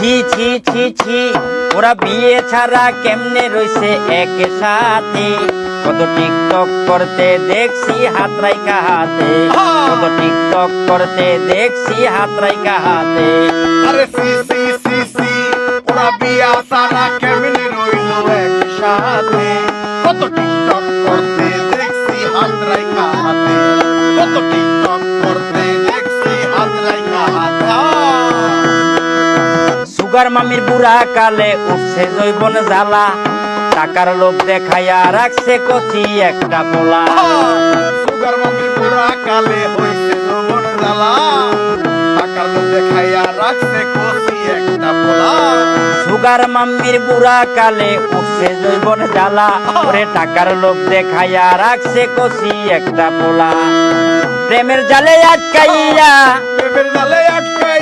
ছি ছি ছি ছি। ওরা বিয়ে ছাড়া কেমনে রইছে এক সাথে কত টিকটক করতে দেখছি হাত রাইকা হাতে। কত টিকটক করতে দেখছি হাত রাইকা হাতে। আরে সি সি সি সি। ওরা বিয়া সারা কেমনে রইল একসাথে? কত টিকটক করতে দেখছি হাত রাইখা হাতে। কত টিকটক সুগার মামির বুড়া কালে উঠছে জৈবন জ্বালা। টাকার লোভ দেখাইয়া রাখছে কচি একটা পোলা। সুগার মামির পুরা কালে হইছে যৌবন জ্বালা। টাকার লোভ দেখাইয়া রাখছে কষি একটা পোলা। সুগার মাম্মির বুড়া কালে উঠছে জৈবন জ্বালা। ওরে টাকার লোভ দেখাইয়া রাখছে কচি একটা পোলা। প্রেমের জালে আটকাইয়া প্রেমের জালে আটকাইয়া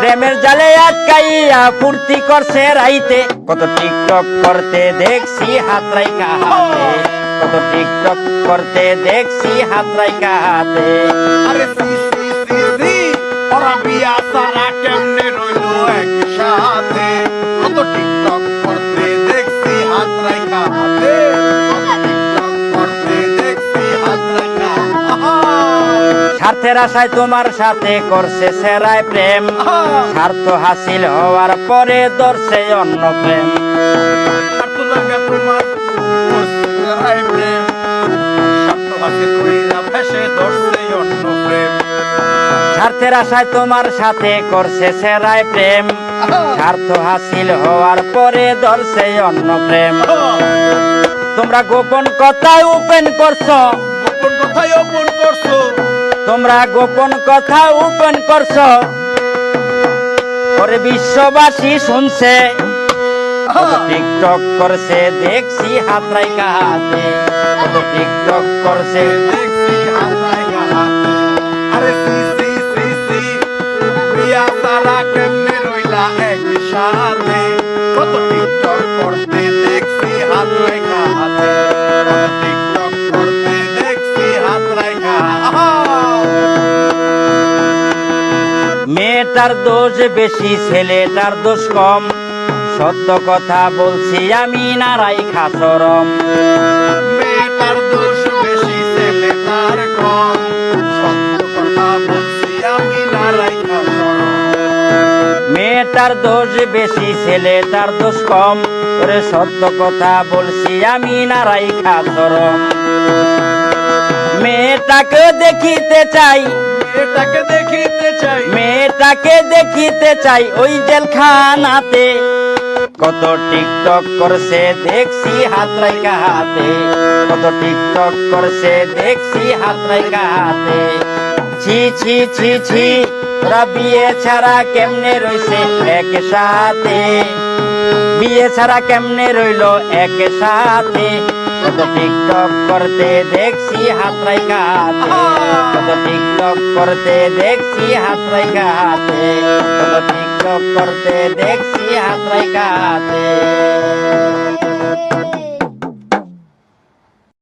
প্রেমের জালে আটকাইয়া ফুর্তি করছে রাইতে। কত টিকটক করতে দেখছি হাত রাইকা হাতে। কত টিকটক করতে দেখছি হাত রাইকা হাতে। আরে সি সি সি ওরা বিয়া সারা স্বার্থের আশায় তোমার সাথে করছে সেরায় প্রেম। স্বার্থ হাসিল হওয়ার পরে ধরছে অন্য প্রেম। স্বার্থের আশায় তোমার সাথে করছে সেরায় প্রেম। স্বার্থ হাসিল হওয়ার পরে ধরছে অন্য প্রেম। তোমরা গোপন কথায় ওপেন করছ। গোপন অপন করছ তোমরা গোপন কথা ওপেন করছ। ওরে বিশ্ববাসী শুনছে টিকটক করছে, দেখছি হাত রাইকা হাতে টিকটক করছে কত টিকটক দেখছি হাত রাইখা হাতে মেয়েটার দোষ বেশি ছেলেটার দোষ কম। সত্য কথা বলছি আমি নারাই খাসরম। মেয়েটার দোষ বেশি সরম। মেয়েটার দোষ কম। ওরে সত্য কথা বলছি আমি নারাই খাসরম। মেয়েটাকে দেখিতে চাই। মেয়েটাকে দেখিতে চাই মেয়েটাকে দেখিতে চাই ওই জেলখানাতে। কত টিকটক করছে দেখছি হাত রাইকা হাতে। কত টিকটক করছে দেখছি হাত রাইকা হাতে। ছি ছি ছি ছি ওরা বিয়ে ছাড়া কেমনে রইছে এক সাথে? বিয়ে ছাড়া কেমনে রইল এক সাথে? কত টিকটক করতে দেখছি হাত রাইকা হাতে। কত টিকটক করতে দেখছি হাত রাইকা হাতে। কত টিকটক করতে দেখছি হাত রাইকা হাতে।